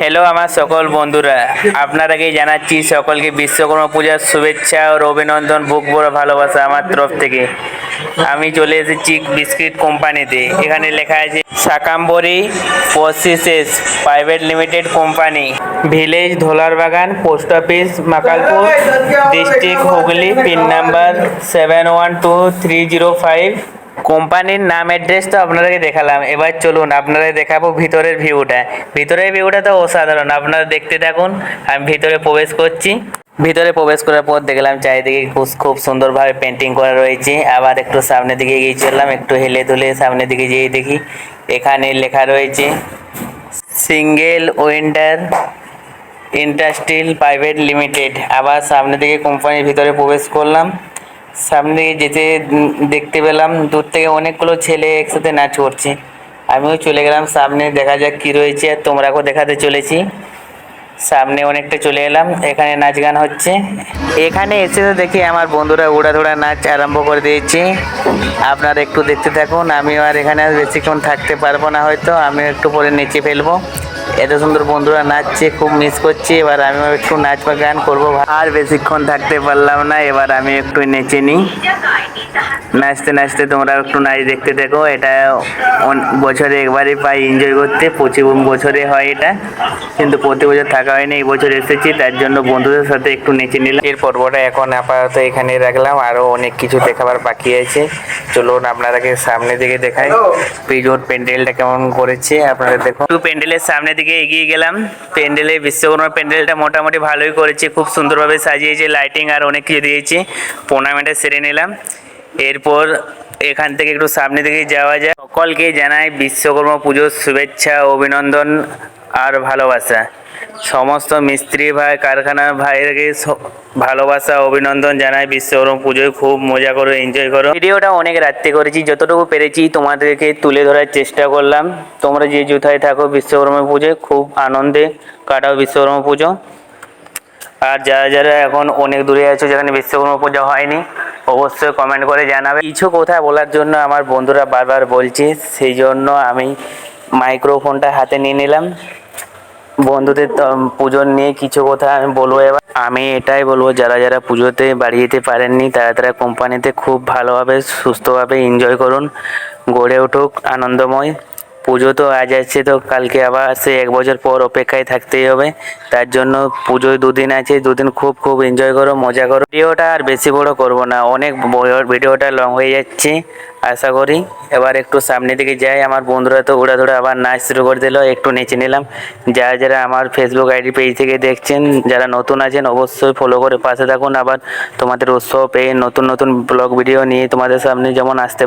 Hello আমার সকল বন্ধুরা। আপনারাকে জানাচ্ছি সকলকে বিশ্বকর্মা পূজার শুভেচ্ছা ও অভিনন্দন, বুক বড় ভালোবাসা আমার তরফ থেকে। আমি চলে এসেছি বিস্কিট কোম্পানিতে। এখানে লেখা আছে, Shakambari processes private limited company, village Dholar Bagan, post office, Makalpur, district Hooghly, pin number seven one two three zero five. কোম্পানির নাম অ্যাড্রেস তো আপনাদেরকে দেখালাম। এবার চলুন আপনাদের দেখাবো ভিতরের ভিউটা ভিতরের ভিউটা তো অসাধারণ। আপনারা দেখতে থাকুন। আমি ভিতরে প্রবেশ করছি। ভিতরে প্রবেশ করার পর দেখলাম চারিদিকে খুব খুব সুন্দরভাবে পেন্টিং করা রয়েছে। আবার একটু সামনের দিকে এগিয়ে চললাম। একটু হেলে ধুলে সামনের দিকে যেয়ে দেখি। এখানে লেখা রয়েছে single winder industrial private limited আবার সামনের দিকে কোম্পানির ভিতরে প্রবেশ করলাম। সামনে যেতে দেখতে পেলাম। দূর থেকে অনেকগুলো ছেলে একসাথে নাচ করছে। আমিও চলে গেলাম সামনে, দেখা যাক কি রয়েছে। আর তোমরাকেও দেখাতে চলেছি। সামনে অনেকটা চলে এলাম, এখানে নাচ গান হচ্ছে। এখানে এসে তো দেখি আমার বন্ধুরা উড়া ধুড়া নাচ আরম্ভ করে দিয়েছে। আপনারা একটু দেখতে থাকুন, আমিও আর এখানে বেশিক্ষণ থাকতে পারব না হয়তো, আমিও একটু পরে নেচে ফেলব। এত সুন্দর বন্ধুরা নাচছে, খুব মিস করছি। এবার আমিও একটু নাচ বা গান করব। আর বেশিক্ষণ থাকতে পারলাম না, এবার আমি একটু নেচে নিই নাচতে নাচতে তোমরা একটু নাচ দেখতে দেখো। এটা বছরে একবারই পাই এনজয় করতে। প্রতি বছরে হয় এটা। কিন্তু প্রতি বছর থাকা হয়নি, এই বছর এসেছি। তার জন্য বন্ধুদের সাথে একটু নেচে নিলাম। এর পর্বটা এখন আপাতত এখানে রাখলাম। আরও অনেক কিছু দেখাবার বাকি আছে। চলুন আপনাদেরকে সামনে দিকে দেখাই। পিজোর প্যান্ডেলটা কেমন করেছে, আপনারা দেখুন। প্যান্ডেলের সামনে দিকে এগিয়ে গেলাম। প্যান্ডেলে বিশ্বকর্মা প্যান্ডেলটা মোটামুটি ভালোই করেছে, খুব সুন্দরভাবে সাজিয়েছে লাইটিং আর অনেক কিছু দিয়েছে। টুর্নামেন্টে সেরে নিলাম। এরপর এখান থেকে একটু সামনে দিকে যাওয়া যায়। সকলকে জানাই বিশ্বকর্মা পুজোর শুভেচ্ছা, অভিনন্দন আর ভালোবাসা। সমস্ত মিস্ত্রি ভাই কারখানার ভাইকে ভালোবাসা, অভিনন্দন জানাই। বিশ্বকর্মা পুজোয় খুব মজা করো এনজয় করো। ভিডিওটা অনেক রাত্রে করেছি, যতটুকু পেরেছি তোমাদেরকে তুলে ধরার চেষ্টা করলাম। তোমরা যে যুথায় থাকো বিশ্বকর্মা পুজোয়, খুব আনন্দে কাটাও বিশ্বকর্মা পুজো। আর যারা যারা এখন অনেক দূরে আছো, যেখানে বিশ্বকর্মা পূজা হয়নি অবশ্যই কমেন্ট করে জানাবে। কিছু কথা বলার জন্য আমার বন্ধুরা বারবার বলছে, সেই জন্য আমি মাইক্রোফোনটা হাতে নিয়ে নিলাম। বন্ধুদের পুজো নিয়ে কিছু কথা আমি বলব এবার। আমি এটাই বলব, যারা যারা পুজোতে বাড়ি যেতে পারেননি, তারা তারা কোম্পানিতে খুব ভালোভাবে, সুস্থভাবে এনজয় করুন। গড়ে উঠুক আনন্দময়। পুজো তো আজ আসছে তো কালকে আবার সে এক বছর পর অপেক্ষায় থাকতেই হবে। তার জন্য পুজোয় দুদিন আছে, দুদিন খুব খুব এনজয় করো, মজা করো। ভিডিওটা আর বেশি বড় করব না, অনেক ভিডিওটা লং হয়ে যাচ্ছে, আশা করি। এবার একটু সামনের দিকে যাই, আমার বন্ধুরা তো উড়া ধরে আবার নাচ শুরু করে দিল, একটু নেচে নিলাম। যারা যারা আমার ফেসবুক আইডি পেজ থেকে দেখছেন, যারা নতুন আছেন, অবশ্যই ফলো করে পাশে থাকুন। আবার তোমাদের উৎসব পেয়ে নতুন নতুন ব্লগ ভিডিও নিয়ে তোমাদের সামনে যেমন আসতে